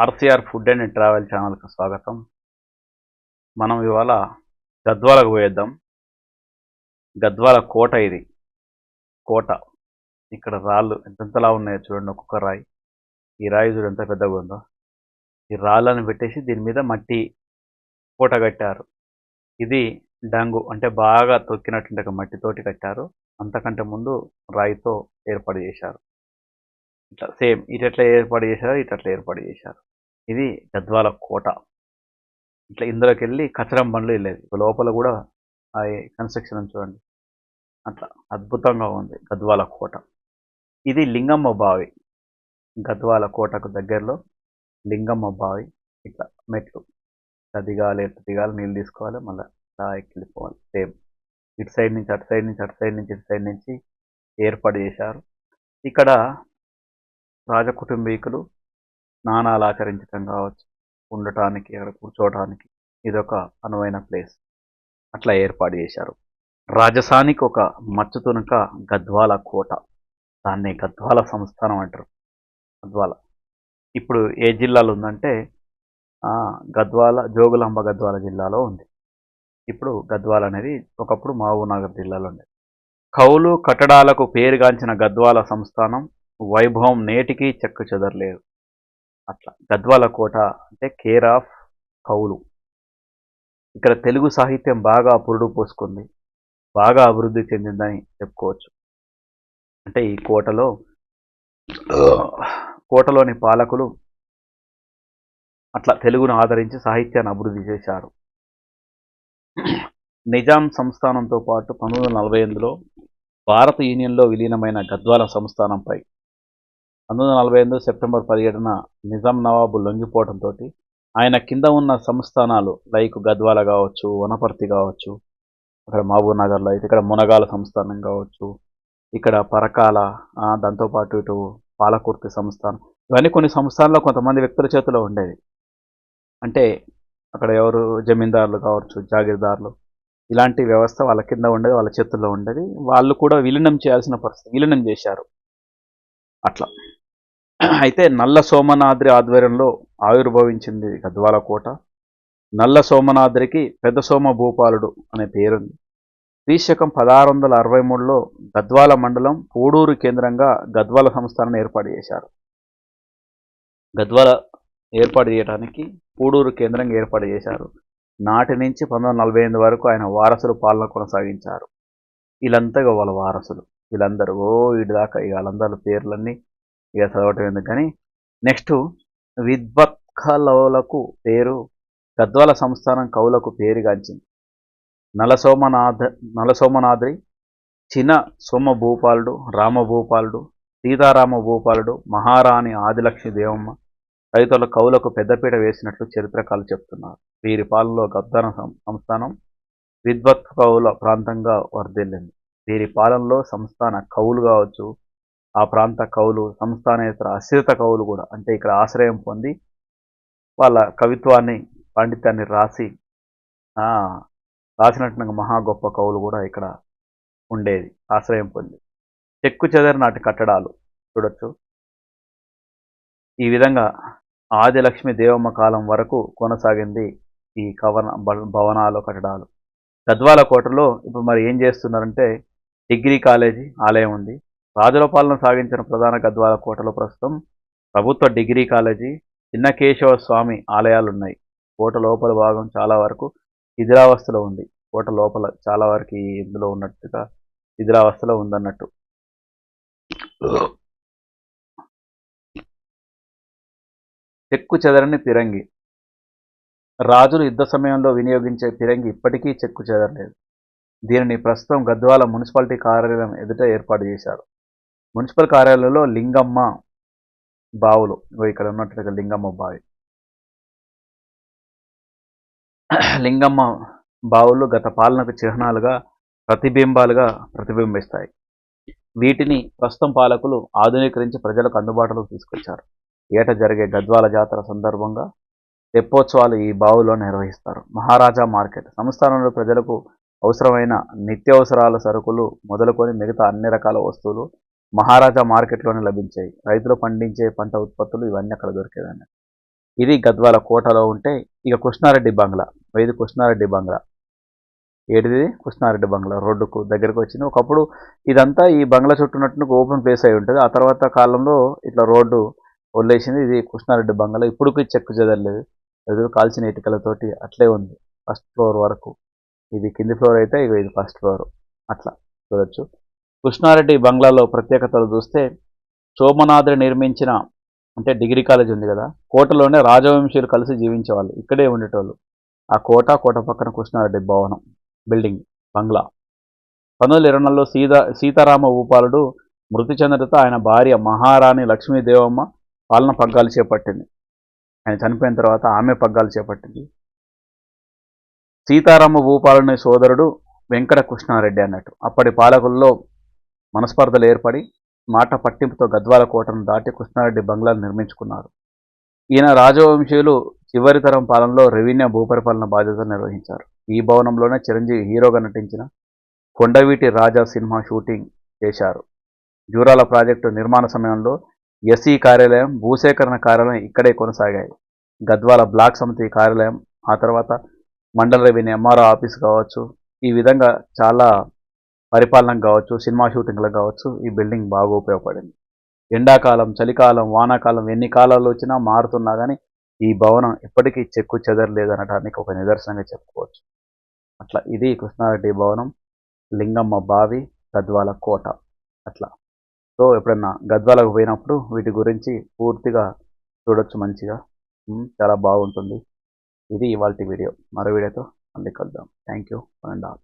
RCR food and travel ఛానల్కి స్వాగతం. మనం ఇవాళ గద్వాలకు పోయేద్దాం. గద్వాల కోట ఇది. కోట. ఇక్కడ రాళ్ళు ఎంతెంతలా ఉన్నాయో చూడండి ఒక్కొక్క రాయి. ఈ రాయి చూడు ఎంత పెద్దగా ఉందో. ఈ రాళ్ళను పెట్టేసి దీని మీద మట్టి కోట కట్టారు. ఇది డంగు అంటే బాగా తొక్కినటువంటి మట్టితోటి కట్టారు. అంతకంటే ముందు రాయితో ఏర్పాటు చేశారు. ఇట్లా సేమ్ ఇట్లా ఏర్పాటు చేశారు ఇట్లా ఏర్పాటు చేశారు. ఇది గద్వాల కోట. ఇట్లా ఇందులోకి వెళ్ళి కచరం బండ్లు వెళ్ళేది. లోపల కూడా ఆ కన్స్ట్రక్షన్ చూడండి. అట్లా అద్భుతంగా ఉంది గద్వాల కోట. ఇది లింగమ్మ బావి. గద్వాల కోటకు దగ్గరలో లింగమ్మ బావి. ఇట్లా మెట్లు. దిగాలి ఎట్లా దిగాలి నీళ్ళు తీసుకోవాలి మళ్ళీ ఇలా ఎక్కిపోవాలి సేమ్ ఇటు సైడ్ నుంచి అటు సైడ్ నుంచి అటు సైడ్ నుంచి ఇటు సైడ్ నుంచి ఏర్పాటు చేశారు. ఇక్కడ రాజకుటుంబీకులు స్నానాలు ఆచరించడం కావచ్చు. ఉండటానికి అక్కడ కూర్చోవడానికి ఇదొక అనువైన ప్లేస్. అట్లా ఏర్పాటు చేశారు. రాజసానికి ఒక మచ్చు తునక గద్వాల కోట. దాన్ని గద్వాల సంస్థానం అంటారు. గద్వాల. ఇప్పుడు ఏ జిల్లాలో ఉందంటే గద్వాల జోగులాంబ గద్వాల జిల్లాలో ఉంది. ఇప్పుడు గద్వాల అనేది ఒకప్పుడు మహబూబ్నగర్ జిల్లాలో ఉండేది. కౌలు కట్టడాలకు పేరుగాంచిన గద్వాల సంస్థానం వైభవం నేటికీ చెక్కు చెదరలేదు. అట్లా గద్వాల కోట అంటే కేర్ ఆఫ్ కౌలు. ఇక్కడ తెలుగు సాహిత్యం బాగా పురుడు పోసుకుంది బాగా అభివృద్ధి చెందిందని చెప్పుకోవచ్చు. అంటే ఈ కోటలో కోటలోని పాలకులు అట్లా తెలుగును ఆదరించి సాహిత్యాన్ని అభివృద్ధి చేశారు. నిజాం సంస్థానంతో పాటు పంతొమ్మిది వందల నలభై ఎనిమిదిలో భారత యూనియన్లో విలీనమైన గద్వాల సంస్థానంపై పంతొమ్మిది వందల నలభై ఎనిమిది సెప్టెంబర్ పదిహేడున నిజాం నవాబు లొంగిపోవడంతో ఆయన కింద ఉన్న సంస్థానాలు లైక్ గద్వాల కావచ్చు వనపర్తి కావచ్చు అక్కడ మహబూబ్ నగర్లో అయితే ఇక్కడ మునగాల సంస్థానం కావచ్చు ఇక్కడ పరకాల దాంతోపాటు ఇటు పాలకుర్తి సంస్థానం ఇవన్నీ కొన్ని సంస్థానాల్లో కొంతమంది వ్యక్తుల చేతిలో ఉండేది అంటే అక్కడ ఎవరు జమీందారులు కావచ్చు జాగీర్దారులు ఇలాంటి వ్యవస్థ వాళ్ళ కింద ఉండేది వాళ్ళ చేతుల్లో ఉండేది. వాళ్ళు కూడా విలీనం చేయాల్సిన పరిస్థితి విలీనం చేశారు. అట్లా. అయితే నల్ల సోమనాద్రి ఆధ్వర్యంలో ఆవిర్భవించింది గద్వాల కోట. నల్ల సోమనాద్రికి పెద్ద సోమ భూపాలుడు అనే పేరుంది. క్రీశకం పదహారు వందల అరవై మూడులో గద్వాల మండలం పూడూరు కేంద్రంగా గద్వాల సంస్థానాన్ని ఏర్పాటు చేశారు. గద్వాల ఏర్పాటు చేయడానికి పూడూరు కేంద్రంగా ఏర్పాటు చేశారు. నాటి నుంచి పంతొమ్మిది నలభై ఎనిమిది వరకు ఆయన వారసులు పాలన కొనసాగించారు. వీళ్ళంతగా వాళ్ళ వారసులు. వీళ్ళందరూ ఓ వీడి దాకా ఇక వాళ్ళందరి పేర్లన్నీ ఇక చదవటం ఎందుకు? కానీ నెక్స్ట్ విద్వత్కలవులకు పేరు గద్వాల సంస్థానం కవులకు పేరుగాంచింది. నలసోమనాథ నలసోమనాద్రి చిన సోమ భూపాలుడు రామభూపాలుడు సీతారామ భూపాలుడు మహారాణి ఆదిలక్ష్మి దేవమ్మ రైతుల కవులకు పెద్దపీట వేసినట్లు చరిత్రకాలు చెప్తున్నారు. వీరి పాలనలో గద్దాన సంస్థానం విద్వత్ కవుల ప్రాంతంగా వర్ధిల్లింది. వీరి పాలనలో సంస్థాన కవులు కావచ్చు ఆ ప్రాంత కవులు సంస్థానేతర అశ్రిత కవులు కూడా అంటే ఇక్కడ ఆశ్రయం పొంది వాళ్ళ కవిత్వాన్ని పాండిత్యాన్ని రాసి రాసినట్టుగా మహా గొప్ప కవులు కూడా ఇక్కడ ఉండేది ఆశ్రయం పొంది. చెక్కు చెదరి నాటి కట్టడాలు చూడొచ్చు. ఈ విధంగా ఆదిలక్ష్మి దేవమ్మ కాలం వరకు కొనసాగింది ఈ కవన భవనాలు కట్టడాలు. గద్వాల కోటలో ఇప్పుడు మరి ఏం చేస్తున్నారంటే డిగ్రీ కాలేజీ ఆలయం ఉంది. రాజుల పాలన సాగించిన ప్రధాన గద్వాల కోటలో ప్రస్తుతం ప్రభుత్వ డిగ్రీ కాలేజీ చిన్న కేశవ స్వామి ఆలయాలు ఉన్నాయి కోట లోపల భాగం చాలా వరకు శిథిలావస్థలో ఉంది. కోట లోపల చాలా వరకు ఇందులో ఉన్నట్టుగా శిథిలావస్థలో ఉందన్నట్టు. చెక్కు చెదరని పిరంగి రాజులు యుద్ధ సమయంలో వినియోగించే పిరంగి ఇప్పటికీ చెక్కు చెదరలేదు. దీనిని ప్రస్తుతం గద్వాల మున్సిపాలిటీ కార్యాలయం ఎదుట ఏర్పాటు చేశారు. మున్సిపల్ కార్యాలయంలో లింగమ్మ బావులు. ఇక్కడ ఉన్నట్టుగా లింగమ్మ బావి. లింగమ్మ బావులు గత పాలనకు చిహ్నాలుగా ప్రతిబింబాలుగా ప్రతిబింబిస్తాయి. వీటిని ప్రస్తుతం పాలకులు ఆధునీకరించి ప్రజలకు అందుబాటులోకి తీసుకొచ్చారు. ఏట జరిగే గద్వాల జాతర సందర్భంగా తెప్పోత్సవాలు ఈ బావులో నిర్వహిస్తారు. మహారాజా మార్కెట్. సంస్థానంలో ప్రజలకు అవసరమైన నిత్యావసరాల సరుకులు మొదలుకొని మిగతా అన్ని రకాల వస్తువులు మహారాజా మార్కెట్లోనే లభించాయి. రైతులు పండించే పంట ఉత్పత్తులు ఇవన్నీ అక్కడ దొరికేదాన్ని ఇది గద్వాల కోటలో ఉంటే ఇక కృష్ణారెడ్డి బంగ్లా. ఇది కృష్ణారెడ్డి బంగ్లా? ఏడిది? కృష్ణారెడ్డి బంగ్లా రోడ్డుకు దగ్గరకు వచ్చింది. ఒకప్పుడు ఇదంతా ఈ బంగ్లా చుట్టూనట్టు ఓపెన్ ప్లేస్ అయి ఉంటుంది. ఆ తర్వాత కాలంలో ఇట్లా రోడ్డు వదిలేసింది. ఇది కృష్ణారెడ్డి బంగ్లా. ఇప్పుడుకి చెక్కు చెదరలేదు. ఎదురు కాల్చిన ఇటుకలతోటి అట్లే ఉంది. ఫస్ట్ ఫ్లోర్ వరకు. ఇది కింది ఫ్లోర్ అయితే ఇక ఇది ఫస్ట్ ఫ్లోర్. అట్లా చూడొచ్చు. కృష్ణారెడ్డి బంగ్లాలో ప్రత్యేకతలు చూస్తే సోమనాథుడు నిర్మించిన అంటే డిగ్రీ కాలేజ్ ఉంది కదా కోటలోనే రాజవంశీయులు కలిసి జీవించేవాళ్ళు. ఇక్కడే ఉండేటోళ్ళు. ఆ కోట కోట పక్కన కృష్ణారెడ్డి భవనం బిల్డింగ్ బంగ్లా. పంతొమ్మిది ఇరవై నాలుగులో సీతా సీతారామ భూపాలుడు మృతి చెందడంతో ఆయన భార్య మహారాణి లక్ష్మీదేవమ్మ పాలన పగ్గాలు చేపట్టింది. ఆయన చనిపోయిన తర్వాత ఆమె పగ్గాలు చేపట్టింది. సీతారామ భూపాలుని సోదరుడు వెంకట కృష్ణారెడ్డి అన్నట్టు. అప్పటి పాలకుల్లో మనస్పర్ధలు ఏర్పడి మాట పట్టింపుతో గద్వాల కోటను దాటి కృష్ణారెడ్డి బంగ్లాను నిర్మించుకున్నారు. ఈయన రాజవంశీయులు చివరి తరం పాలనలో రెవెన్యూ భూపరిపాలన బాధ్యతలు నిర్వహించారు. ఈ భవనంలోనే చిరంజీవి హీరోగా నటించిన కొండవీటి రాజా సినిమా షూటింగ్ చేశారు. జూరాల ప్రాజెక్టు నిర్మాణ సమయంలో ఎస్ఈ కార్యాలయం భూసేకరణ కార్యాలయం ఇక్కడే కొనసాగాయి. గద్వాల బ్లాక్ సమితి కార్యాలయం ఆ తర్వాత మండల రెవెన్యూ ఎంఆర్ఓ ఆఫీస్ కావచ్చు. ఈ విధంగా చాలా పరిపాలనకు కావచ్చు సినిమా షూటింగ్లకు కావచ్చు ఈ బిల్డింగ్ బాగా ఉపయోగపడింది. ఎండాకాలం చలికాలం వానాకాలం ఎన్ని కాలాలు వచ్చినా మారుతున్నా కానీ ఈ భవనం ఎప్పటికీ చెక్కు చెదరలేదు అనడానికి ఒక నిదర్శనంగా చెప్పుకోవచ్చు. అట్లా ఇది కృష్ణారెడ్డి భవనం లింగమ్మ బావి గద్వాల కోట. అట్లా. సో ఎప్పుడన్నా గద్వాలకు పోయినప్పుడు వీటి గురించి పూర్తిగా చూడొచ్చు మంచిగా. చాలా బాగుంటుంది. ఇది ఇవాళ వీడియో. మరో వీడియోతో మళ్ళీ కలుద్దాం. Thank you and all.